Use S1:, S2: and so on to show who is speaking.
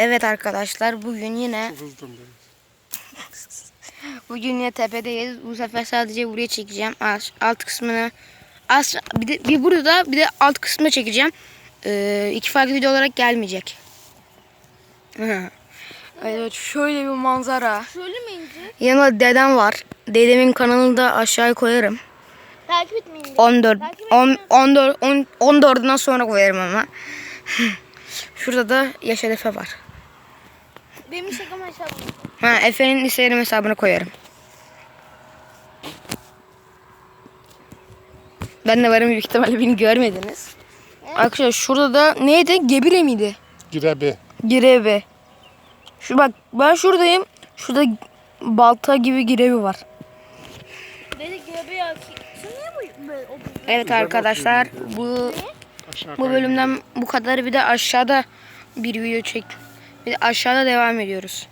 S1: Evet arkadaşlar bugün yine bugün yine tepedeyiz. Bu sefer sadece buraya çekeceğim. Alt, alt kısmını az bir de bir burada bir de alt kısmına çekeceğim. Ee, iki farklı video olarak gelmeyecek. Evet şöyle bir manzara.
S2: Şöyle mi ince?
S1: Yanımda dedem var. Dedemin kanalını da aşağıya koyarım.
S2: Takip etmeyin de.
S1: 14
S2: Takip
S1: 10
S2: etmem.
S1: 14 10 14'ünden sonra koyarım ama. Şurada da Yaşar Efe var.
S2: Benim şakam aşağıda.
S1: Ha Efe'nin Instagram hesabına koyarım. Ben de varım büyük ihtimalle beni görmediniz. Arkadaşlar şurada da neydi? Gebire miydi?
S3: Girebe.
S1: Girebe. Şu bak ben şuradayım. Şurada balta gibi girebi var. Evet arkadaşlar bu
S3: Aşağı
S1: bu bölümden bu kadar bir de aşağıda bir video çek. Bir de aşağıda devam ediyoruz.